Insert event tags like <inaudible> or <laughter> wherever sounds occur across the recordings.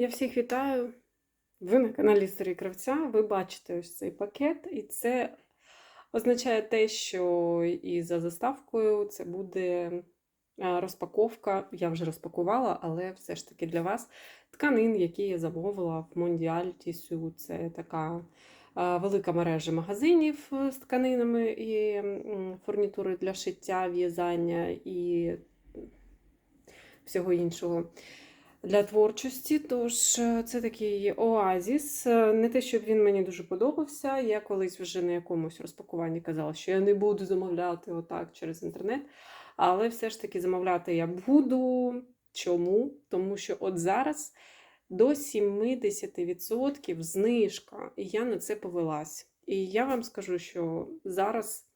Я всіх вітаю. Ви на каналі Історії Кравця. Ви бачите ось цей пакет, і це означає те, що і за заставкою це буде розпаковка. Я вже розпакувала, але все ж таки для вас тканин, які я замовила в Мондіаль Тісю. Це така велика мережа магазинів з тканинами і фурнітури для шиття, в'язання і всього іншого для творчості. Тож е, це такий оазіс. Е, Не те, щоб він мені дуже подобався. Я колись вже на якомусь розпакуванні казала, що я не буду замовляти отак через інтернет. Але все ж таки замовляти я буду. Чому? Тому що от зараз до 70% знижка, і я на це повелась. І я вам скажу, що зараз.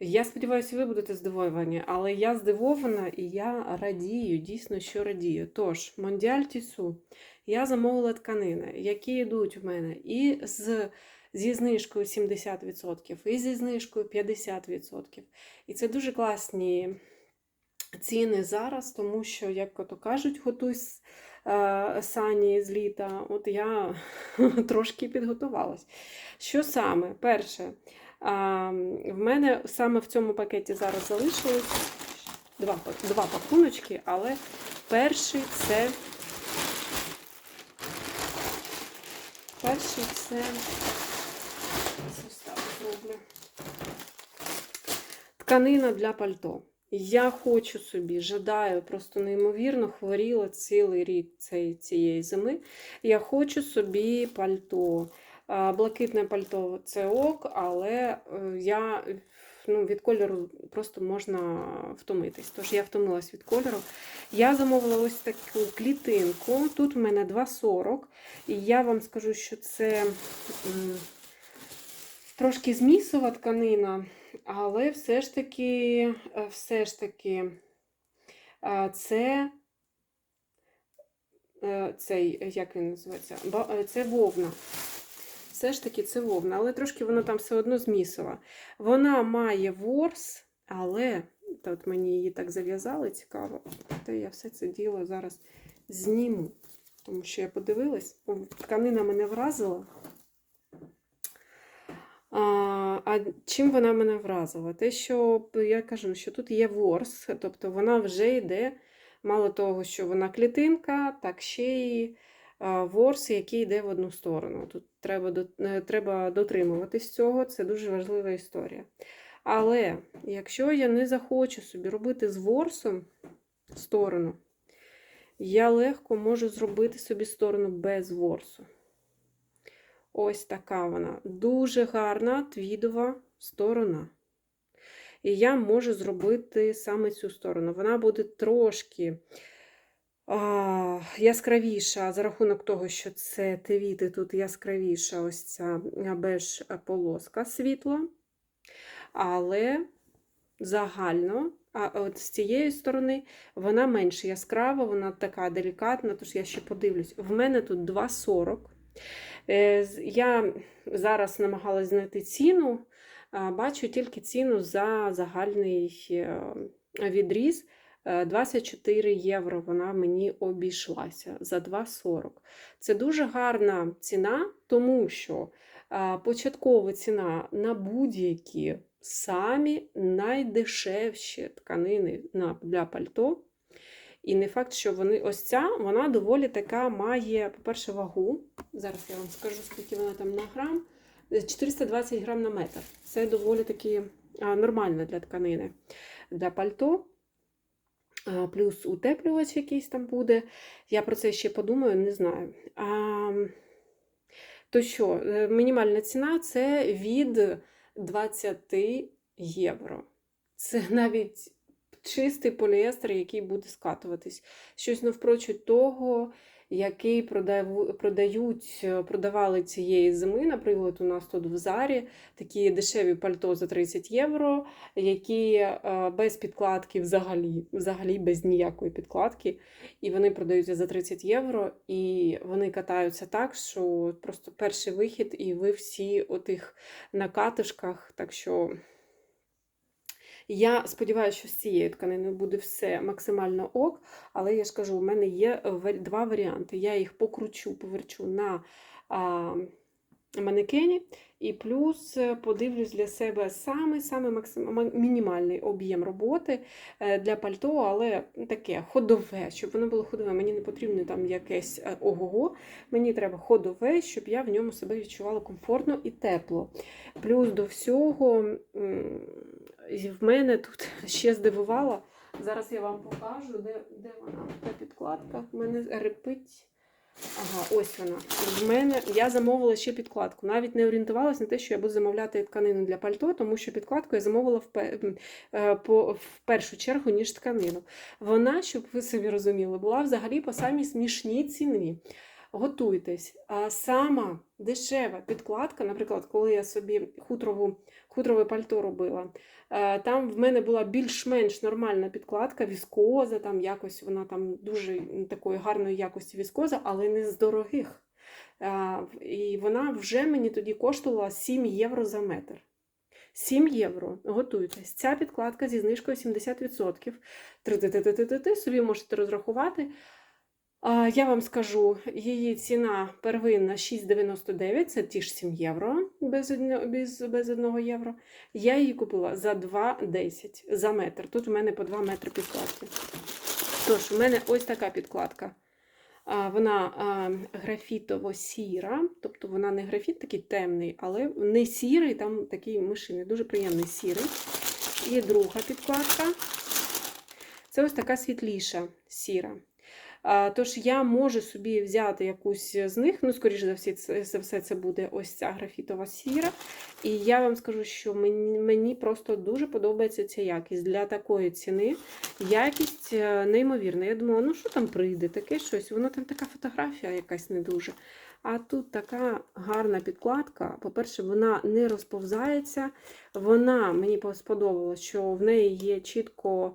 Я сподіваюся, ви будете здивовані, але я здивована і я радію, дійсно, що радію. Тож, Мондіаль Тісу, я замовила тканини, які йдуть в мене і з, зі знижкою 70%, і зі знижкою 50%. І це дуже класні ціни зараз, тому що, як то кажуть, готуйсь е, сані з літа. От я <laughs> трошки підготувалась. Що саме? Перше. В мене саме в цьому пакеті зараз залишилось два, два пакуночки, але перший це. Перший це. Зроблю. Тканина для пальто. Я хочу собі, жадаю, просто неймовірно хворіла цілий рік цієї зими. Я хочу собі пальто. Блакитне пальто це ок, але е, я ну, від кольору просто можна втомитись. Тож я втомилась від кольору. Я замовила ось таку клітинку. Тут в мене 2,40. І я вам скажу, що це трошки змісова тканина, але все ж таки, е, все ж таки, е, це. Цей, як він називається? Це вовна все ж таки це вовна, але трошки воно там все одно змісова. Вона має ворс, але от мені її так зав'язали, цікаво. То я все це діло зараз зніму. Тому що я подивилась, тканина мене вразила. А, а чим вона мене вразила? Те, що я кажу, що тут є ворс, тобто вона вже йде, мало того, що вона клітинка, так ще й ворс, який йде в одну сторону. Тут треба, е, треба дотримуватись цього, це дуже важлива історія. Але якщо я не захочу собі робити з ворсом сторону, я легко можу зробити собі сторону без ворсу. Ось така вона. Дуже гарна твідова сторона. І я можу зробити саме цю сторону. Вона буде трошки яскравіша за рахунок того, що це твіти, тут яскравіша ось ця беж полоска світла. Але загально, а от з цієї сторони вона менш яскрава, вона така делікатна, тож я ще подивлюсь. В мене тут 2,40. Е, Я зараз намагалась знайти ціну, бачу тільки ціну за загальний е, відріз. Е, 24 євро вона мені обійшлася за 2,40. Це дуже гарна ціна, тому що початкова ціна на будь-які самі найдешевші тканини для пальто. І не факт, що вони ось ця, вона доволі така має, по-перше, вагу. Зараз я вам скажу, скільки вона там на грам. Е, 420 грам на метр. Це доволі таки нормально для тканини. Для пальто. Плюс утеплювач якийсь там буде. Я про це ще подумаю, не знаю. А, то що, е, мінімальна ціна це від 20 євро. Це <laughs> навіть чистий поліестер, який буде скатуватись. Щось навпрочуд того, який продаву- продають, е, продавали цієї зими. Наприклад, у нас тут в Зарі такі дешеві пальто за 30 євро, які е, без підкладки взагалі, взагалі без ніякої підкладки. І вони продаються за 30 євро, і вони катаються так, що просто перший вихід, і ви всі отих на катишках. Так що Я сподіваюся, що з цією тканиною буде все максимально ок, але я ж кажу, у мене є два варіанти. Я їх покручу, поверчу на манекені, і плюс е, подивлюсь для себе саме, саме максим... мінімальний об'єм роботи е, для пальто, але таке ходове, щоб воно було ходове. Мені не потрібно там якесь е, ого-го, мені треба ходове, щоб я в ньому себе відчувала комфортно і тепло. Плюс до всього в мене тут <laughs> ще здивувала. Зараз я вам покажу, де, де вона, та підкладка. В мене репить. Ага, ось вона. В мене я замовила ще підкладку. Навіть не орієнтувалася на те, що я буду замовляти тканину для пальто, тому що підкладку я замовила в, е, по, в першу чергу, ніж тканину. Вона, щоб ви собі розуміли, була взагалі по самій смішній ціні. Готуйтесь. А сама дешева підкладка, наприклад, коли я собі хутрову, хутрове пальто робила, е, там в мене була більш-менш нормальна підкладка, віскоза, там якось вона там дуже такої гарної якості віскоза, але не з дорогих. І вона вже мені тоді коштувала 7 євро за метр. 7 євро. Готуйтесь. Ця підкладка зі знижкою 70%. Ти-ти-ти-ти-ти-ти, собі можете розрахувати. Я вам скажу, її ціна первинна 6,99, це ті ж 7 євро без, без, без 1 євро. Я її купила за 2,10 за метр. Тут у мене по 2 метри підкладки. Тож, у мене ось така підкладка. Вона графітово-сіра, тобто вона не графіт такий темний, але не сірий, там такий мишиний, дуже приємний сірий. І друга підкладка. Це ось така світліша сіра. Тож я можу собі взяти якусь з них, ну, скоріш за все, це, все, це буде ось ця графітова сіра. І я вам скажу, що мені, мені просто дуже подобається ця якість. Для такої ціни якість е, неймовірна. Я думала, ну що там прийде, таке щось, воно там така фотографія якась не дуже. А тут така гарна підкладка. По-перше, вона не розповзається. Вона мені сподобалось, що в неї є чітко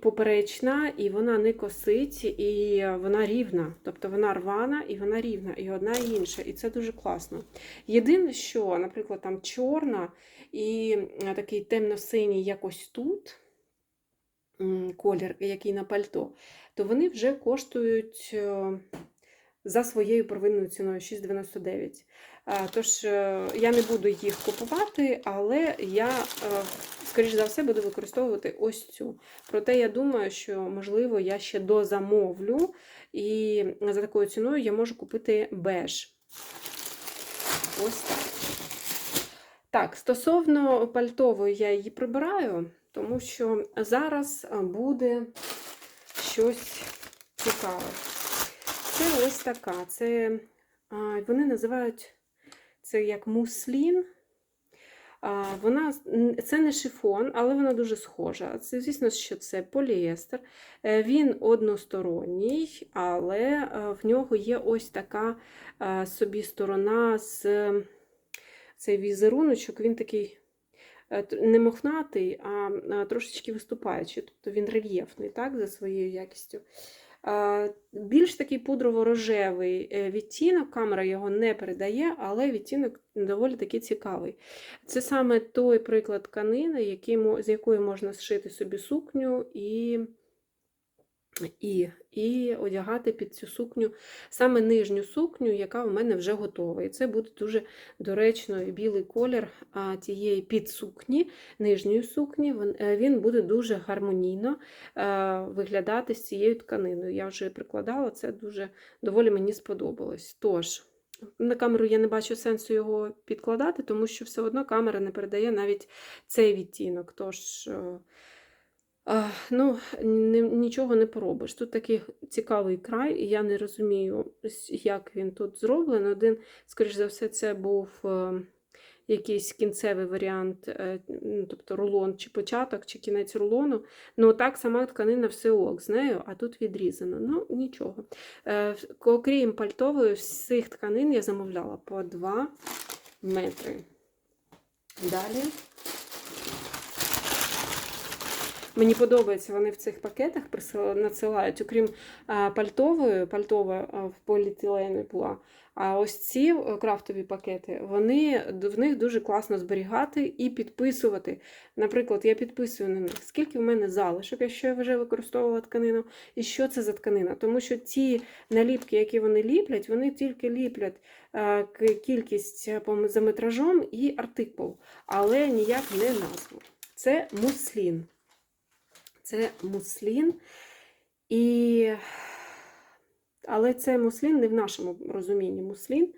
поперечна, і вона не косить, і вона рівна. Тобто вона рвана і вона рівна, і одна і інша. І це дуже класно. Єдине, що, наприклад, там чорна і такий темно-синій якось тут. Колір, який на пальто, то вони вже коштують е, за своєю первинною ціною 6,99. Тож е, я не буду їх купувати, але я, е, скоріш за все, буду використовувати ось цю. Проте я думаю, що, можливо, я ще дозамовлю, і за такою ціною я можу купити беж. Ось так. Так, стосовно пальтової я її прибираю, тому що зараз буде щось цікаве. Це ось така. Це вони називають це як муслін. Вона це не шифон, але вона дуже схожа. Це, звісно, що це поліестер. Е, Він односторонній, але е, в нього є ось така е, собі сторона з цей візеруночок, він такий не мохнатий, а трошечки виступаючий. Тобто він рельєфний так, за своєю якістю. Більш такий пудрово-рожевий е, відтінок, камера його не передає, але відтінок доволі таки цікавий. Це саме той приклад тканини, з якої можна зшити собі сукню і, і, і одягати під цю сукню саме нижню сукню, яка у мене вже готова. І це буде дуже доречно білий колір тієї підсукні, нижньої сукні. Він, е, він буде дуже гармонійно е, виглядати з цією тканиною. Я вже прикладала, це дуже доволі мені сподобалось. Тож, на камеру я не бачу сенсу його підкладати, тому що все одно камера не передає навіть цей відтінок. Тож, е, ну, нічого не поробиш. Тут такий цікавий край, і я не розумію, як він тут зроблений. Один, скоріш за все, це був е, якийсь кінцевий варіант, е, ну, тобто рулон, чи початок, чи кінець рулону. Ну, так сама тканина все ок з нею, а тут відрізано. Ну, нічого. Е, Окрім пальтової, всіх тканин я замовляла по 2 метри. Далі. Мені подобається, вони в цих пакетах надсилають, окрім пальтової, пальтова в поліетилені була. А ось ці е, крафтові пакети, вони в них дуже класно зберігати і підписувати. Наприклад, я підписую на них, скільки в мене залишок, якщо я вже використовувала тканину, і що це за тканина. Тому що ті наліпки, які вони ліплять, вони тільки ліплять кількість е, за метражом і артикул, але ніяк не назву. Це муслін. Це муслін. І... Але це муслін не в нашому розумінні муслін,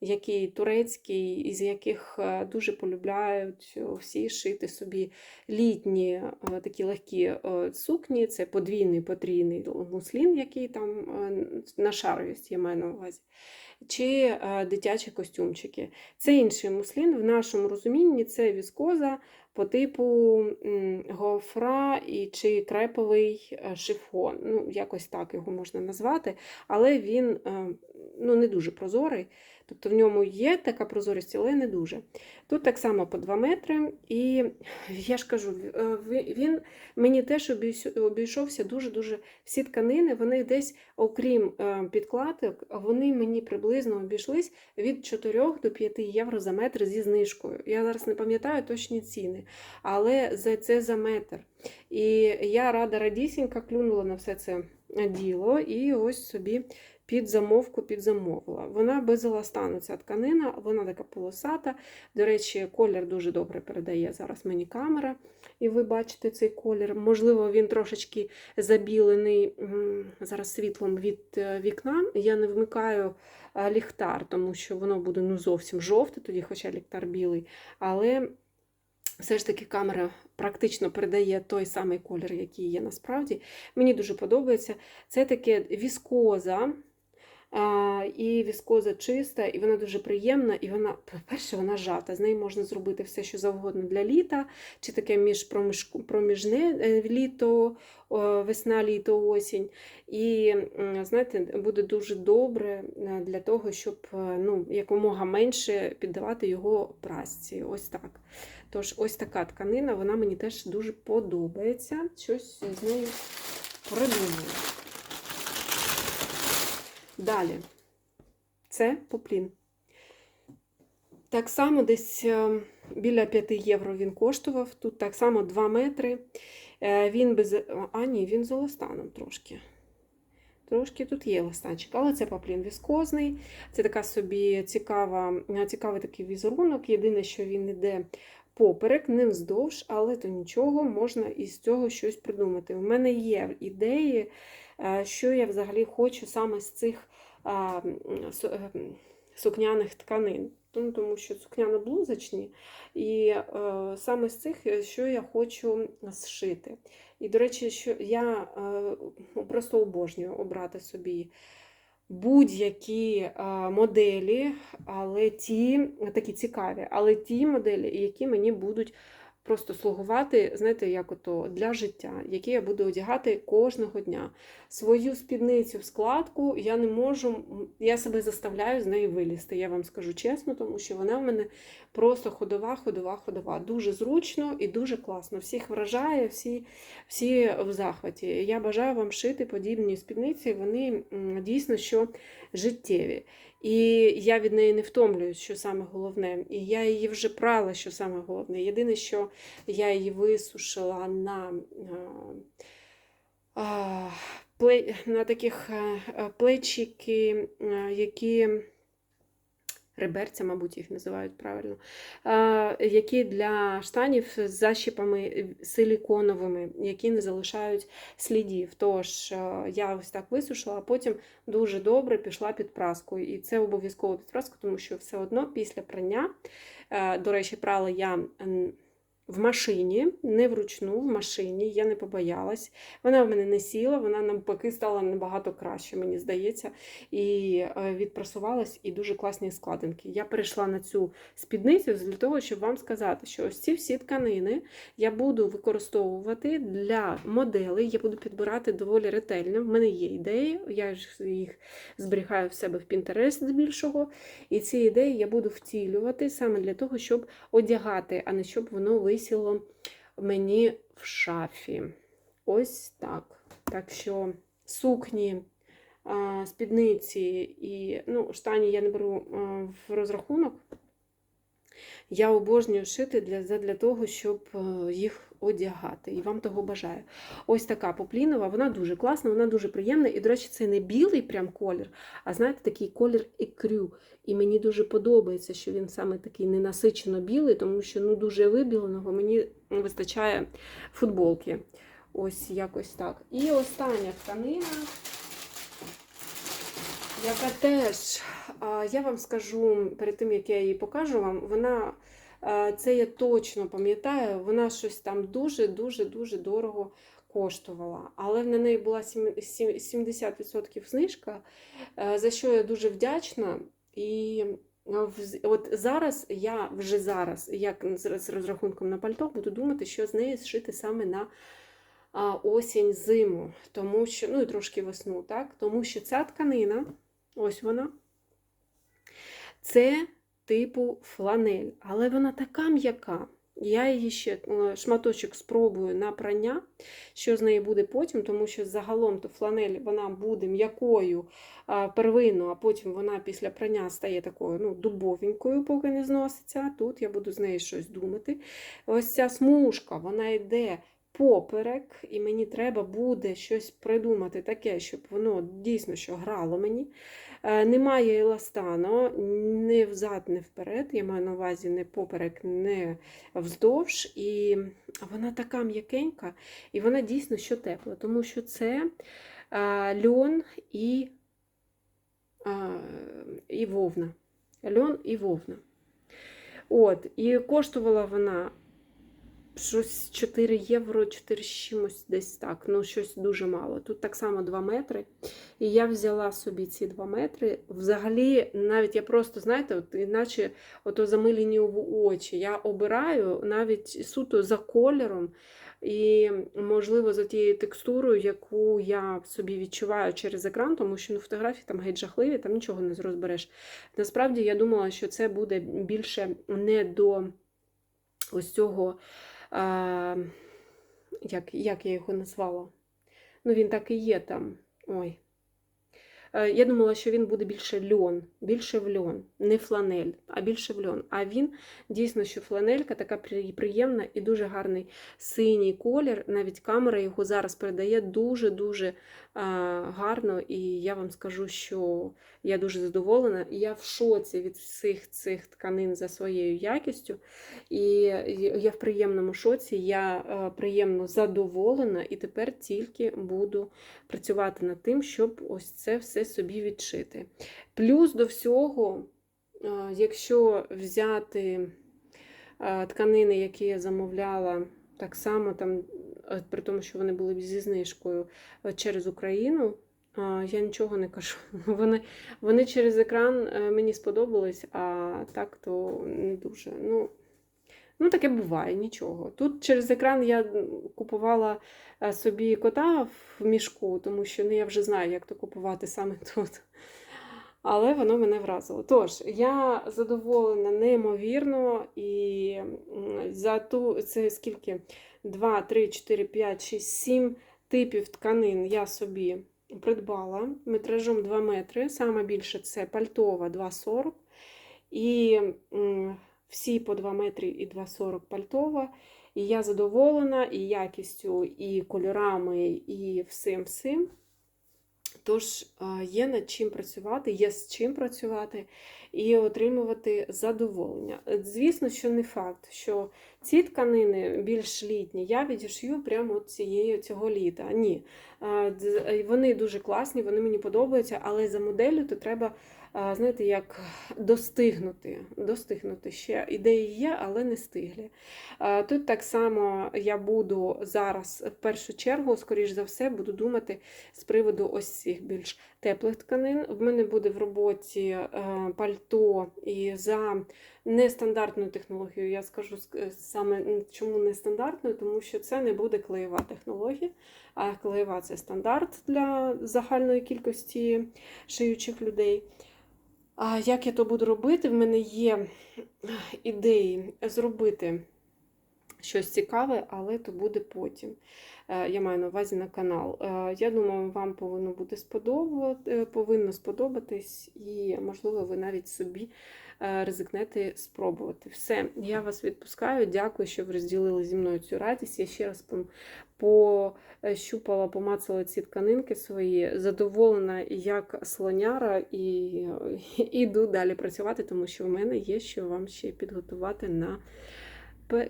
який турецький, із яких е, дуже полюбляють всі шити собі літні е, такі легкі е, сукні. Це подвійний потрійний муслін, який там е, на шаровість я маю на увазі. Чи е, дитячі костюмчики. Це інший муслін. В нашому розумінні це віскоза по типу гофра і чи креповий е, шифон. Ну, якось так його можна назвати, але він е, ну, не дуже прозорий. Тобто в ньому є така прозорість, але не дуже. Тут так само по 2 метри, і <laughs> я ж кажу, е, він мені теж обійшовся дуже-дуже всі тканини, вони десь, окрім е, підкладок, вони мені приблизно обійшлись від 4 до 5 євро за метр зі знижкою. Я зараз не пам'ятаю точні ціни, але за це за метр. І я рада радісінька клюнула на все це діло, і ось собі під замовку підзамовила. Вона без тканина, вона така полосата. До речі, колір дуже добре передає зараз мені камера, і ви бачите цей колір. Можливо, він трошечки забілений зараз світлом від е, вікна. Я не вмикаю е, ліхтар, тому що воно буде ну, зовсім жовте, тоді, хоча ліхтар білий. Але все ж таки камера практично передає той самий колір, який є насправді. Мені дуже подобається. Це таке віскоза. І віскоза чиста, і вона дуже приємна, і вона, по-перше, вона жата. З неї можна зробити все, що завгодно для літа, чи таке між проміжне е, літо, весна, літо, осінь. І знаєте, буде дуже добре е, для того, щоб е, ну, якомога менше піддавати його прасці. Ось так. Тож, ось така тканина, вона мені теж дуже подобається. Щось з нею придумаю. Далі. Це поплін. Так само десь е, біля 5 євро він коштував. Тут так само 2 метри. Е, Він без. А, ні, він з еластаном трошки. Трошки тут є еластанчик, але це поплін віскозний. Це така собі цікава, цікавий такий візерунок. Єдине, що він іде поперек, не вздовж, але то нічого, можна із цього щось придумати. У мене є ідеї, е, що я взагалі хочу саме з цих е, сукняних тканин. Ну, Тому що сукняно-блузочні, і е, саме з цих, е, що я хочу зшити. І, до речі, що я е, просто обожнюю обрати собі будь-які е, моделі, але ті такі цікаві, але ті моделі, які мені будуть просто слугувати, знаєте, як ото для життя, які я буду одягати кожного дня. Свою спідницю в складку я не можу, я себе заставляю з неї вилізти, я вам скажу чесно, тому що вона в мене просто ходова, ходова, ходова. Дуже зручно і дуже класно. Всіх вражає, всі, всі в захваті. Я бажаю вам шити подібні спідниці, вони дійсно що життєві. І я від неї не втомлююсь, що саме головне. І я її вже прала, що саме головне. Єдине, що я її висушила на, на таких плечики, які. Реберця, мабуть, їх називають правильно, е, які для штанів з защіпами силіконовими, які не залишають слідів. Тож е, я ось так висушила, а потім дуже добре пішла під праску. І це обов'язково під праску, тому що все одно після прання, е, до речі, прала я в машині, не вручну, в машині, я не побоялась. Вона в мене не сіла, вона навпаки стала набагато краще, мені здається, і е, відпрасувалась, і дуже класні складинки. Я перейшла на цю спідницю для того, щоб вам сказати, що ось ці всі тканини я буду використовувати для моделей, я буду підбирати доволі ретельно. В мене є ідеї, я їх зберігаю в себе в Pinterest здебільшого. І ці ідеї я буду втілювати саме для того, щоб одягати, а не щоб воно висіло мені в шафі. Ось так. Так що сукні, спідниці і ну, штані я не беру в розрахунок. Я обожнюю шити для, для того, щоб е, їх одягати. І вам того бажаю. Ось така поплінова, вона дуже класна, вона дуже приємна. І, до речі, це не білий прям колір, а знаєте, такий колір екрю. І мені дуже подобається, що він саме такий ненасичено білий, тому що ну, дуже вибіленого мені вистачає футболки. Ось якось так. І остання тканина, яка теж, я вам скажу перед тим, як я її покажу вам, вона, це я точно пам'ятаю, вона щось там дуже-дуже-дуже дорого коштувала. Але на неї була сім- сім- 70% знижка, е, за що я дуже вдячна. І от зараз я вже зараз, як з розрахунком на пальто, буду думати, що з неї зшити саме на осінь, зиму, тому що, ну і трошки весну, так? Тому що ця тканина, ось вона, це типу фланель, але вона така м'яка. Я її ще е, шматочок спробую на прання, що з неї буде потім, тому що загалом то фланель вона буде м'якою первинно, а потім вона після прання стає такою ну, дубовенькою, поки не зноситься. Тут я буду з нею щось думати. Ось ця смужка, вона йде поперек, і мені треба буде щось придумати таке, щоб воно дійсно що грало мені. Е, Немає еластану, не взад, не вперед. Я маю на увазі не поперек, не вздовж. І вона така м'якенька, і вона дійсно що тепла, тому що це е, льон і, е, і вовна. Льон і вовна. От, і коштувала вона щось 4 євро, 4 з чимось десь так. Ну, щось дуже мало. Тут так само 2 метри. І я взяла собі ці 2 метри. Взагалі, навіть я просто, знаєте, от, іначе ото замилені в очі. Я обираю навіть суто за кольором. І, можливо, за тією текстурою, яку я собі відчуваю через екран, тому що ну, фотографії там геть жахливі, там нічого не розбереш. Насправді я думала, що це буде більше не до ось цього, як, як я його назвала. Ну, він так і є там. Ой. Е, Я думала, що він буде більше льон, більше в льон, не фланель, а більше в льон. А він дійсно, що фланелька така приємна і дуже гарний синій колір. Навіть камера його зараз передає дуже-дуже гарно. І я вам скажу, що я дуже задоволена. Я в шоці від всіх цих тканин за своєю якістю. І я в приємному шоці, я е, приємно задоволена, і тепер тільки буду працювати над тим, щоб ось це все собі відшити. Плюс до всього, е, якщо взяти е, тканини, які я замовляла, так само там, е, при тому, що вони були зі знижкою через Україну. Я нічого не кажу. <laughs> Вони, вони через екран мені сподобались, а так то не дуже. Ну, ну таке буває, нічого. Тут через екран я купувала е, собі кота в мішку, тому що ну, я вже знаю, як то купувати саме <laughs> тут. Але воно мене вразило. Тож, я задоволена неймовірно, і за ту, це скільки? 2, 3, 4, 5, 6, 7 типів тканин я собі придбала метражом 2 метри. Саме більше це пальтова 2,40. І всі по 2 метри і 2,40 пальтова. І я задоволена і якістю, і кольорами, і всім всім. Тож є над чим працювати, є з чим працювати і отримувати задоволення. Е, Звісно, що не факт, що ці тканини більш літні я відішью прямо от цієї цього літа. Ні. Е, Вони дуже класні, вони мені подобаються, але за моделлю то треба, знаєте, як достигнути. Достигнути ще. Ідеї є, але не стиглі. Тут так само я буду зараз, в першу чергу, скоріш за все, буду думати з приводу ось цих більш теплих тканин. В мене буде в роботі е, пальто і за нестандартною технологією. Я скажу саме чому нестандартною, тому що це не буде клеєва технологія, а клеєва це стандарт для загальної кількості шиючих людей. А як я то буду робити? В мене є ідеї зробити щось цікаве, але то буде потім. Е, Я маю на увазі на канал. Е, Я думаю, вам повинно буде сподобати, повинно сподобатись, і, можливо, ви навіть собі е, ризикнете спробувати. Все, я вас відпускаю. Дякую, що ви розділили зі мною цю радість. Я ще раз пощупала, помацала ці тканинки свої, задоволена як слоняра, і е, іду далі працювати, тому що в мене є що вам ще підготувати на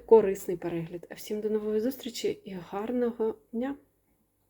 корисний перегляд. А всім до нової зустрічі і гарного дня!